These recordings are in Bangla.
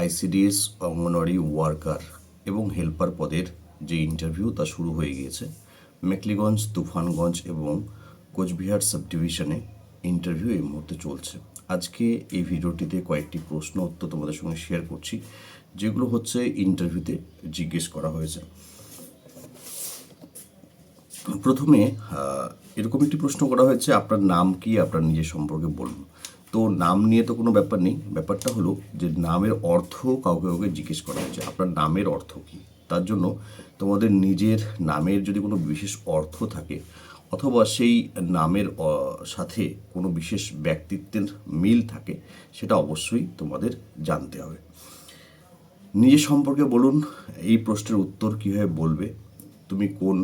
আইসিডিএস অঙ্গনওয়াড়ি ওয়ার্কার এবং হেল্পার পদের যে ইন্টারভিউ তা শুরু হয়ে গিয়েছে, মেকলিগঞ্জ, তুফানগঞ্জ এবং কোচবিহার সাব ডিভিশনে ইন্টারভিউ এই মুহূর্তে চলছে। আজকে এই ভিডিওটিতে কয়েকটি প্রশ্ন উত্তর তোমাদের সঙ্গে শেয়ার করছি, যেগুলো হচ্ছে ইন্টারভিউতে জিজ্ঞেস করা হয়েছে। প্রথমে এরকম একটি প্রশ্ন করা হয়েছে, আপনার নাম কি, আপনার নিজের সম্পর্কে বলুন। তো নাম নিয়ে তো কোনো ব্যাপার নেই। ব্যাপারটা হলো যে নামের অর্থ কাউকে কাউকে জিজ্ঞেস করা হচ্ছে। আপনার নামের অর্থ কি? তার জন্য তোমাদের নিজের নামের যদি কোনো বিশেষ অর্থ থাকে অথবা সেই নামের সাথে কোনো বিশেষ ব্যক্তিত্বের মিল থাকে, সেটা অবশ্যই তোমাদের জানতে হবে। নিজের সম্পর্কে বলুন, এই প্রশ্নের উত্তর কীভাবে বলবে? তুমি কোন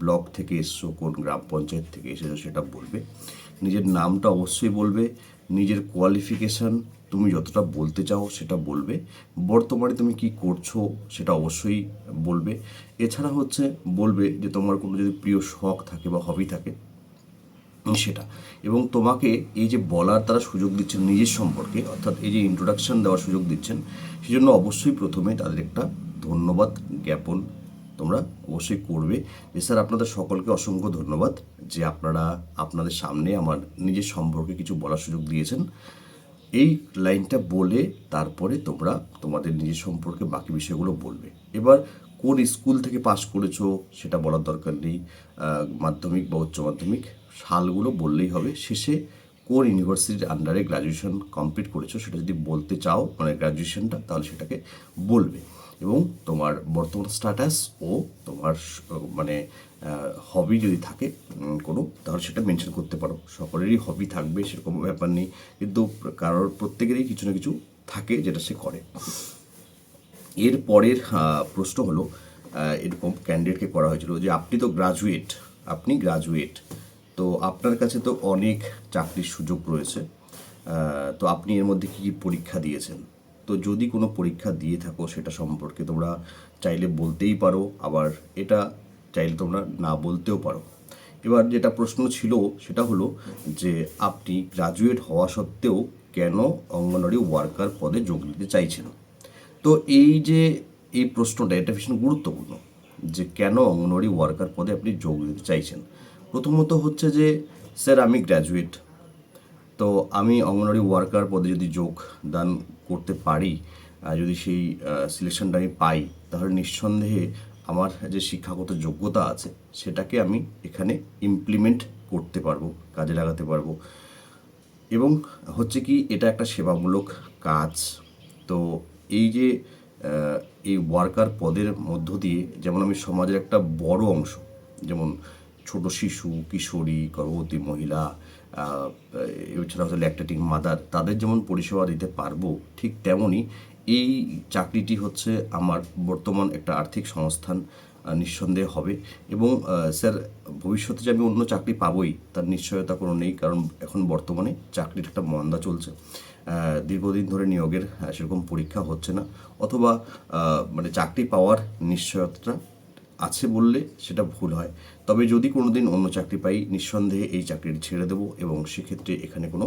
ব্লক থেকে এসছো, কোন গ্রাম পঞ্চায়েত থেকে এসেছ সেটা বলবে। নিজের নামটা অবশ্যই বলবে, নিজের কোয়ালিফিকেশান তুমি যতটা বলতে চাও সেটা বলবে, বর্তমানে তুমি কি করছ সেটা অবশ্যই বলবে। এছাড়া হচ্ছে বলবে যে তোমার কোনো যদি প্রিয় শখ থাকে বা হবি থাকে, সেটা। এবং তোমাকে এই যে বলার তারা সুযোগ দিচ্ছেন নিজের সম্পর্কে, অর্থাৎ এই যে ইন্ট্রোডাকশন দেওয়ার সুযোগ দিচ্ছেন, সেজন্য অবশ্যই প্রথমে তাদের একটা ধন্যবাদ জ্ঞাপন তোমরা অবশ্যই করবে। স্যার, আপনাদের সকলকে অসংখ্য ধন্যবাদ যে আপনারা আপনাদের সামনে আমার নিজের সম্পর্কে কিছু বলার সুযোগ দিয়েছেন। এই লাইনটা বলে তারপরে তোমরা তোমাদের নিজের সম্পর্কে বাকি বিষয়গুলো বলবে। এবার, কোন স্কুল থেকে পাশ করেছ সেটা বলার দরকার নেই। মাধ্যমিক বা উচ্চ মাধ্যমিক সালগুলো বললেই হবে। শেষে কোন ইউনিভার্সিটির আন্ডারে গ্র্যাজুয়েশন কমপ্লিট করেছ সেটা যদি বলতে চাও মানে গ্র্যাজুয়েশনটা তাহলে সেটাকে বলবে। এবং তোমার বর্তমান স্ট্যাটাস ও তোমার মানে হবি যদি থাকে কোনো, তাহলে সেটা মেনশন করতে পারো। সকলেরই হবি থাকবে, সেরকম ব্যাপার নেই। কিন্তু কারোর প্রত্যেকেরই কিছু না কিছু থাকে যেটা সে করে। এর পরের প্রশ্ন হলো এরকম ক্যান্ডিডেটকে করা হয়েছিল যে, আপনি তো গ্রাজুয়েট আপনি গ্রাজুয়েট তো আপনার কাছে তো অনেক চাকরির সুযোগ রয়েছে তো আপনি এর মধ্যে কী কী পরীক্ষা দিয়েছেন? তো যদি কোনো পরীক্ষা দিয়ে থাকো সেটা সম্পর্কে তোমরা চাইলে বলতেই পারো, আবার এটা চাইলে তোমরা না বলতেও পারো। এবার যেটা প্রশ্ন ছিল সেটা হলো যে, আপনি গ্রাজুয়েট হওয়া সত্ত্বেও কেন অঙ্গনওয়াড়ি ওয়ার্কার পদে যোগ দিতে চাইছেন? তো এই যে, এই প্রশ্নটা, এটা ভীষণ গুরুত্বপূর্ণ যে, কেন অঙ্গনওয়াড়ি ওয়ার্কার পদে আপনি যোগ দিতে চাইছেন? প্রথমত হচ্ছে যে, স্যার আমি গ্র্যাজুয়েট তো আমি অঙ্গনওয়াড়ি ওয়ার্কার পদে যদি যোগ দান করতে পারি যদি সেই সিলেকশনটা আমি পাই, তাহলে নিঃসন্দেহে আমার যে শিক্ষাগত যোগ্যতা আছে, সেটাকে আমি এখানে ইমপ্লিমেন্ট করতে পারব, কাজে লাগাতে পারব। এবং হচ্ছে কি, এটা একটা সেবামূলক কাজ। তো এই যে এই ওয়ার্কার পদের মধ্য দিয়ে যেমন আমি সমাজের একটা বড় অংশ, যেমন ছোট শিশু, কিশোরী, গর্ভবতী মহিলা এছাড়া হচ্ছে ল্যাকটেটিং মাদার। তাদের যেমন পরিষেবা দিতে পারব, ঠিক তেমনই এই চাকরিটি হচ্ছে আমার বর্তমান একটা আর্থিক সংস্থান নিঃসন্দেহে হবে। এবং স্যার, ভবিষ্যতে যে আমি অন্য চাকরি পাবোই, তার নিশ্চয়তা কোনো নেই, কারণ এখন বর্তমানে চাকরির একটা মন্দা চলছে। দীর্ঘদিন ধরে নিয়োগের সেরকম পরীক্ষা হচ্ছে না। অথবা মানে চাকরি পাওয়ার নিশ্চয়তা আছে বললে সেটা ভুল হয়। তবে যদি কোনো দিন অন্য চাকরি পাই, নিঃসন্দেহে এই চাকরিটি ছেড়ে দেবো এবং সেক্ষেত্রে এখানে কোনো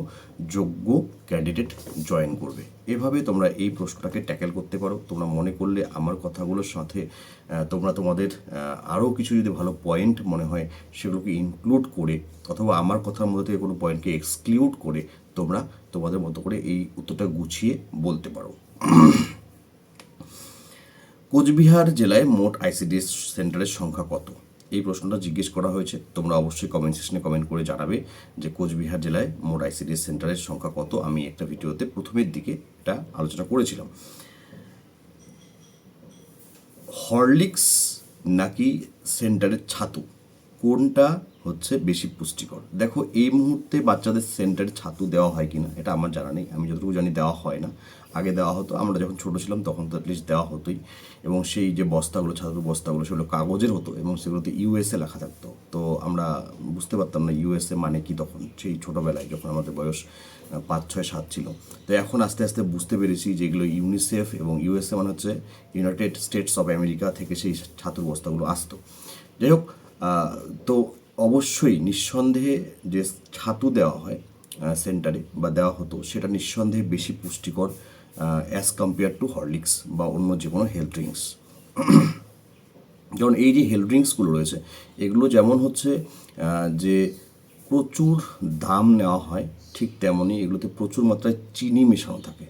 যোগ্য ক্যান্ডিডেট জয়েন করবে। এভাবে তোমরা এই প্রশ্নটাকে ট্যাকেল করতে পারো। তোমরা মনে করলে আমার কথাগুলোর সাথে তোমরা তোমাদের আরও কিছু যদি ভালো পয়েন্ট মনে হয়, সেগুলোকে ইনক্লুড করে অথবা আমার কথার মধ্যে থেকে কোনো পয়েন্টকে এক্সক্লুড করে তোমরা তোমাদের মতো করে এই উত্তরটা গুছিয়ে বলতে পারো। কোচবিহার জেলায় মোট আইসিডিএস সেন্টারের সংখ্যা কত? এই প্রশ্নটা জিজ্ঞেস করা হয়েছে। তোমরা অবশ্যই কমেন্ট সেকশনে কমেন্ট করে জানাবে যে কোচবিহার জেলায় মোট আইসিডিএস সেন্টারের সংখ্যা কত। আমি একটা ভিডিওতে প্রথমের দিকে এটা আলোচনা করেছিলাম। হরলিক্স নাকি সেন্টারের ছাতু? কোনটা হচ্ছে বেশি পুষ্টিকর? দেখো, এই মুহূর্তে বাচ্চাদের সেন্টারে ছাতু দেওয়া হয় কিনা, এটা আমার জানা নেই, আমি যতটুকু জানি দেওয়া হয় না। আগে দেওয়া হতো, আমরা যখন ছোটো ছিলাম তখন তো অ্যাটলিস্ট দেওয়া হতোই। এবং সেই যে বস্তাগুলো, ছাতুর বস্তাগুলো, সেগুলো কাগজের হতো এবং সেগুলোতে ইউএসএ লেখা থাকতো। তো আমরা বুঝতে পারতাম না ইউএসএ মানে কি তখন, সেই ছোটোবেলায় যখন আমাদের বয়স পাঁচ, ছয়, সাত ছিল। তো এখন আস্তে আস্তে বুঝতে পেরেছি যেগুলো ইউনিসেফ এবং ইউএসএ মানে হচ্ছে ইউনাইটেড স্টেটস অফ আমেরিকা থেকে সেই ছাতুর বস্তাগুলো আসতো। যাই হোক তো অবশ্যই নিঃসন্দেহে যে ছাতু দেওয়া হয় সেন্টারে বা দেওয়া হতো, সেটা নিঃসন্দেহে বেশি পুষ্টিকর অ্যাজ কম্পেয়ার টু হরলিক্স বা অন্য যে কোনো হেলথ ড্রিঙ্কস যেমন এই যে হেলথ ড্রিঙ্কসগুলো রয়েছে, এগুলো যেমন হচ্ছে যে প্রচুর দাম নেওয়া হয়, ঠিক তেমনই এগুলোতে প্রচুর মাত্রায় চিনি মেশানো থাকে।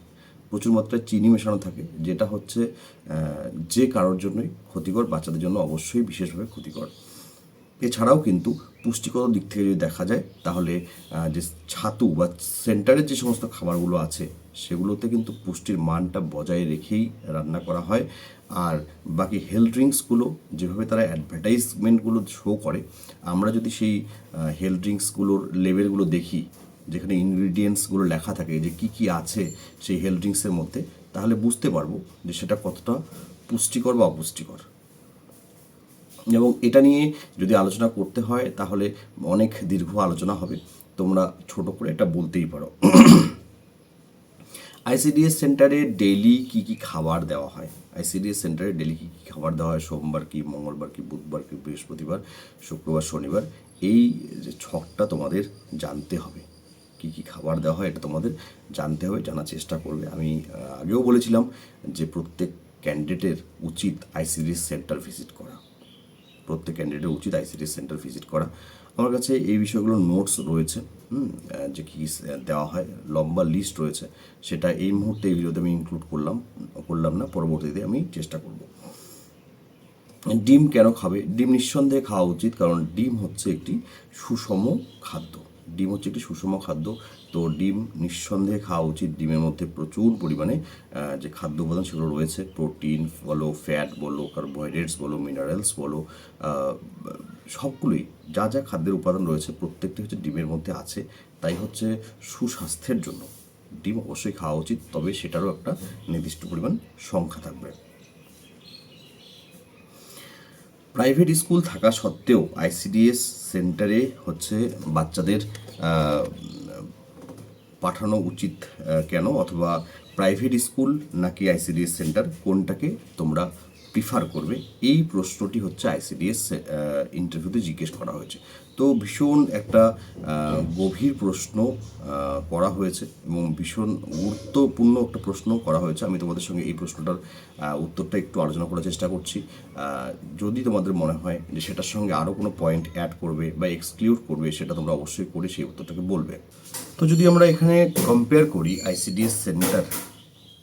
প্রচুর মাত্রায় চিনি মেশানো থাকে, যেটা হচ্ছে যে কারোর জন্যই ক্ষতিকর, বাচ্চাদের জন্য অবশ্যই বিশেষভাবে ক্ষতিকর। এছাড়াও কিন্তু পুষ্টিগত দিক থেকে যদি দেখা যায়, তাহলে যে ছাতু বা সেন্টারের যে সমস্ত খাবারগুলো আছে, সেগুলোতে কিন্তু পুষ্টির মানটা বজায় রেখেই রান্না করা হয়। আর বাকি হেলথ ড্রিঙ্কসগুলো যেভাবে তারা অ্যাডভার্টাইজমেন্টগুলো শো করে, আমরা যদি সেই হেলথ ড্রিঙ্কসগুলোর লেভেলগুলো দেখি, যেখানে ইনগ্রিডিয়েন্টসগুলো লেখা থাকে যে কি কি আছে সেই হেলথ ড্রিঙ্কসের মধ্যে, তাহলে বুঝতে পারব যে সেটা কতটা পুষ্টিকর বা অপুষ্টিকর। এবং এটা নিয়ে যদি আলোচনা করতে হয়, তাহলে অনেক দীর্ঘ আলোচনা হবে। তোমরা ছোট করে এটা বলতেই পারো। আইসিডিএস সেন্টারে ডেইলি কি কি খাবার দেওয়া হয়? আইসিডিএস সেন্টারে ডেইলি কি কি খাবার দেওয়া হয়? সোমবার কি, মঙ্গলবার কি, বুধবার কি, বৃহস্পতিবার, শুক্রবার, শনিবার, এই যে ছকটা তোমাদের জানতে হবে। কি কি খাবার দেওয়া হয় এটা তোমাদের জানতে হবে, জানার চেষ্টা করবে। আমি আগেও বলেছিলাম যে প্রত্যেক ক্যান্ডিডেটের উচিত আইসিডিএস সেন্টার ভিজিট করা। প্রত্যেক ক্যান্ডিডেটের উচিত আইসিটি সেন্টার ভিজিট করা। আমার কাছে এই বিষয়গুলোর নোটস রয়েছে যে কী দেওয়া হয়, লম্বা লিস্ট রয়েছে। সেটা এই মুহূর্তে এই ভিডিওতে আমি ইনক্লুড করলাম করলাম না, পরবর্তীতে আমি চেষ্টা করব। ডিম কেন খাবে? ডিম নিঃসন্দেহে খাওয়া উচিত, কারণ ডিম হচ্ছে একটি সুষম খাদ্য। ডিম হচ্ছে একটি সুষম খাদ্য। তো ডিম নিঃসন্দেহে খাওয়া উচিত। ডিমের মধ্যে প্রচুর পরিমাণে যে খাদ্য উপাদান সেগুলো রয়েছে, প্রোটিন বলো, ফ্যাট বলো, কার্বোহাইড্রেটস বলো, মিনারেলস বলো সবগুলোই যা যা খাদ্যের উপাদান রয়েছে, প্রত্যেকটি হচ্ছে ডিমের মধ্যে আছে। তাই হচ্ছে সুস্বাস্থ্যের জন্য ডিম অবশ্যই খাওয়া উচিত, তবে সেটারও একটা নির্দিষ্ট পরিমাণ সংখ্যা থাকবে। প্রাইভেট স্কুল থাকা সত্ত্বেও আইসিডিএস সেন্টারে হচ্ছে বাচ্চাদের পাঠানো উচিত কেন? অথবা প্রাইভেট স্কুল নাকি আইসিডিএস সেন্টার কোনটাকে তোমরা প্রিফার করবে, এই প্রশ্নটি হচ্ছে আইসিডিএস ইন্টারভিউতে জিজ্ঞেস করা হয়েছে। তো ভীষণ একটা গভীর প্রশ্ন করা হয়েছে এবং ভীষণ গুরুত্বপূর্ণ একটা প্রশ্ন করা হয়েছে। আমি তোমাদের সঙ্গে এই প্রশ্নটার উত্তরটা একটু আলোচনা করার চেষ্টা করছি। যদি তোমাদের মনে হয় যে সেটার সঙ্গে আরও কোনো পয়েন্ট অ্যাড করবে বা এক্সক্লুড করবে, সেটা তোমরা অবশ্যই করে সেই উত্তরটাকে বলবে। তো যদি আমরা এখানে কম্পেয়ার করি আইসিডিএস সেন্টার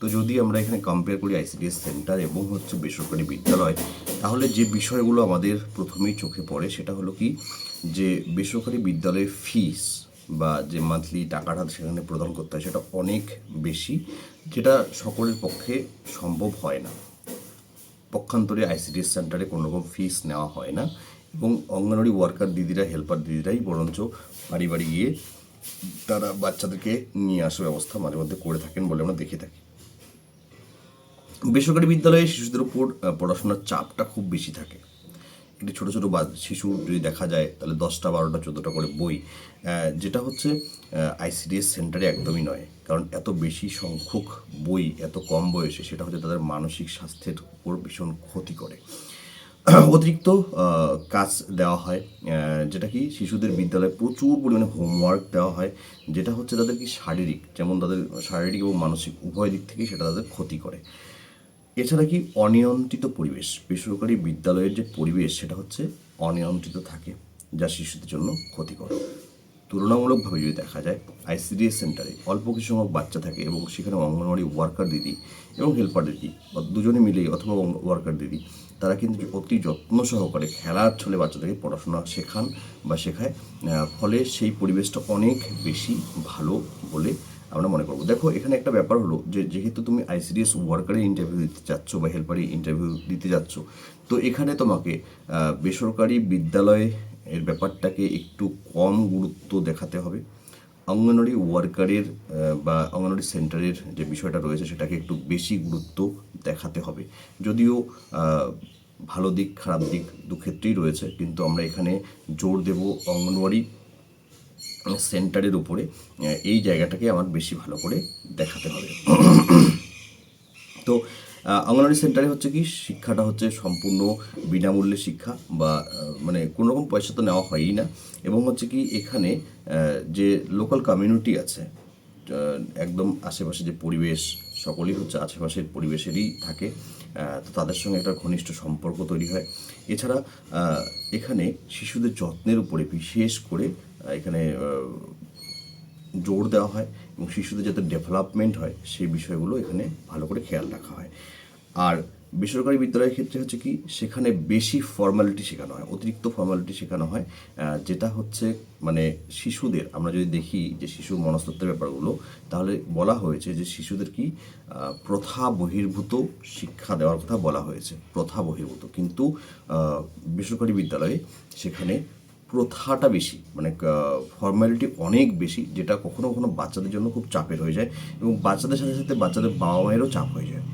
তো যদি আমরা এখানে কম্পেয়ার করি আইসিডিএস সেন্টার এবং হচ্ছে বেসরকারি বিদ্যালয়, তাহলে যে বিষয়গুলো আমাদের প্রথমেই চোখে পড়ে সেটা হলো কি? যে বেসরকারি বিদ্যালয়ের ফিস বা যে মান্থলি টাকাটা সেখানে প্রদান করতে হয় সেটা অনেক বেশি, যেটা সকলের পক্ষে সম্ভব হয় না। পক্ষান্তরে আইসিডিএস সেন্টারে কোনো রকম ফিস নেওয়া হয় না এবং অঙ্গনওয়াড়ি ওয়ার্কার দিদিরা হেল্পার দিদিরাই বরঞ্চ বাড়ি বাড়ি গিয়ে তারা বাচ্চাদেরকে নিয়ে আসার ব্যবস্থা মাঝে মধ্যে করে থাকেন বলে আমরা দেখে থাকি। বেসরকারি বিদ্যালয়ে শিশুদের উপর পড়াশোনার চাপটা খুব বেশি থাকে। একটি ছোটো ছোটো বা শিশু যদি দেখা যায়, তাহলে দশটা, বারোটা, চোদ্দোটা করে বই যেটা হচ্ছে আইসিডিএস সেন্টারে একদমই নয়। কারণ এত বেশি সংখ্যক বই, এত কম বয়সে সেটা হচ্ছে তাদের মানসিক স্বাস্থ্যের উপর ভীষণ ক্ষতি করে। অতিরিক্ত কাজ দেওয়া হয় যেটা কি শিশুদের বিদ্যালয়ে প্রচুর পরিমাণে হোমওয়ার্ক দেওয়া হয়, যেটা হচ্ছে তাদের কি শারীরিক, যেমন তাদের শারীরিক এবং মানসিক উভয় দিক থেকে সেটা তাদের ক্ষতি করে। এছাড়া কি অনিয়ন্ত্রিত পরিবেশ? বেসরকারি বিদ্যালয়ের যে পরিবেশ, সেটা হচ্ছে অনিয়ন্ত্রিত থাকে, যা শিশুদের জন্য ক্ষতিকর। তুলনামূলকভাবে যদি দেখা যায়, আইসিডিএস সেন্টারে অল্প কিছু সংখ্যক বাচ্চা থাকে এবং সেখানে অঙ্গনওয়াড়ি ওয়ার্কার দিদি এবং হেল্পার দিদি দুজনে মিলেই অথবা ওয়ার্কার দিদি, তারা কিন্তু অতি যত্ন সহকারে খেলার ছলে বাচ্চাদেরকে পড়াশোনা শেখান বা শেখায় ফলে সেই পরিবেশটা অনেক বেশি ভালো বলে আমরা মনে করব। দেখো, এখানে একটা ব্যাপার হলো যে, যেহেতু তুমি আইসিডিএস ওয়ার্কারের ইন্টারভিউ দিতে যাচ্ছ বা হেল্পারি ইন্টারভিউ দিতে যাচ্ছ তো এখানে তোমাকে বেসরকারি বিদ্যালয়ে এর ব্যাপারটাকে একটু কম গুরুত্ব দেখাতে হবে। অঙ্গনওয়াড়ি ওয়ার্কারের বা অঙ্গনওয়াড়ি সেন্টারের যে বিষয়টা রয়েছে, সেটাকে একটু বেশি গুরুত্ব দেখাতে হবে। যদিও ভালো দিক, খারাপ দিক দু ক্ষেত্রেই রয়েছে, কিন্তু আমরা এখানে জোর দেব অঙ্গনওয়াড়ি সেন্টারের উপরে এই জায়গাটাকে আমার বেশি ভালো করে দেখাতে হবে। তো অঙ্গনওয়াড়ি সেন্টারে হচ্ছে কি, শিক্ষাটা হচ্ছে সম্পূর্ণ বিনামূল্যে শিক্ষা বা মানে কোনো রকম পয়সা তো নেওয়া হয়ই না। এবং হচ্ছে কি, এখানে যে লোকাল কমিউনিটি আছে একদম আশেপাশে যে পরিবেশ, সকলেই হচ্ছে আশেপাশের পরিবেশেরই থাকে তো তাদের সঙ্গে একটা ঘনিষ্ঠ সম্পর্ক তৈরি হয়। এছাড়া এখানে শিশুদের যত্নের উপরে বিশেষ করে এখানে জোর দেওয়া হয় এবং শিশুদের যাতে ডেভেলপমেন্ট হয়, সেই বিষয়গুলো এখানে ভালো করে খেয়াল রাখা হয়। আর বেসরকারি বিদ্যালয়ের ক্ষেত্রে হচ্ছে কি, সেখানে বেশি ফর্মালিটি শেখানো হয়, অতিরিক্ত ফর্মালিটি শেখানো হয় যেটা হচ্ছে মানে শিশুদের, আমরা যদি দেখি যে শিশুর মনস্তত্ত্বের ব্যাপারগুলো, তাহলে বলা হয়েছে যে শিশুদের কি প্রথা বহির্ভূত শিক্ষা দেওয়ার কথা বলা হয়েছে, প্রথা বহির্ভূত। কিন্তু বেসরকারি বিদ্যালয়ে সেখানে প্রথাটা বেশি মানে ফর্মালিটি অনেক বেশি, যেটা কখনো কখনো বাচ্চাদের জন্য খুব চাপের হয়ে যায় এবং বাচ্চাদের সাথে সাথে বাচ্চাদের বাবা মায়েরও চাপ হয়ে যায়।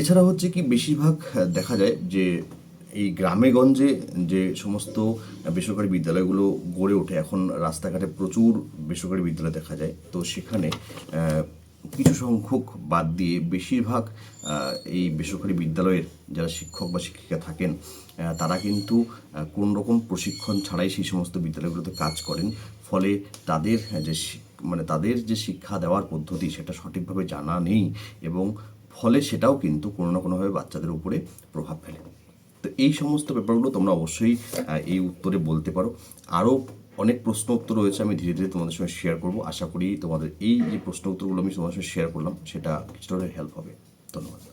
এছাড়া হচ্ছে কি, বেশিরভাগ দেখা যায় যে এই গ্রামে গঞ্জে যে সমস্ত বেসরকারি বিদ্যালয়গুলো গড়ে ওঠে, এখন রাস্তাঘাটে প্রচুর বেসরকারি বিদ্যালয় দেখা যায়। তো সেখানে কিছু সংখ্যক বাদ দিয়ে বেশিরভাগ এই বেসরকারি বিদ্যালয়ের যারা শিক্ষক বা শিক্ষিকা থাকেন তারা কিন্তু কোনো রকম প্রশিক্ষণ ছাড়াই সেই সমস্ত বিদ্যালয়গুলোতে কাজ করেন। ফলে তাদের যে মানে তাদের যে শিক্ষা দেওয়ার পদ্ধতি সেটা সঠিকভাবে জানা নেই এবং ফলে সেটাও কিন্তু কোনো না কোনোভাবে বাচ্চাদের উপরে প্রভাব ফেলে। তো এই সমস্ত ব্যাপারগুলো তোমরা অবশ্যই এই উত্তরে বলতে পারো। আরও অনেক প্রশ্ন উত্তর রয়েছে, আমি ধীরে ধীরে তোমাদের সঙ্গে শেয়ার করব। আশা করি তোমাদের এই যে প্রশ্ন উত্তরগুলো আমি তোমাদের সঙ্গে শেয়ার করলাম, সেটা কিছুটা হেল্প হবে। ধন্যবাদ।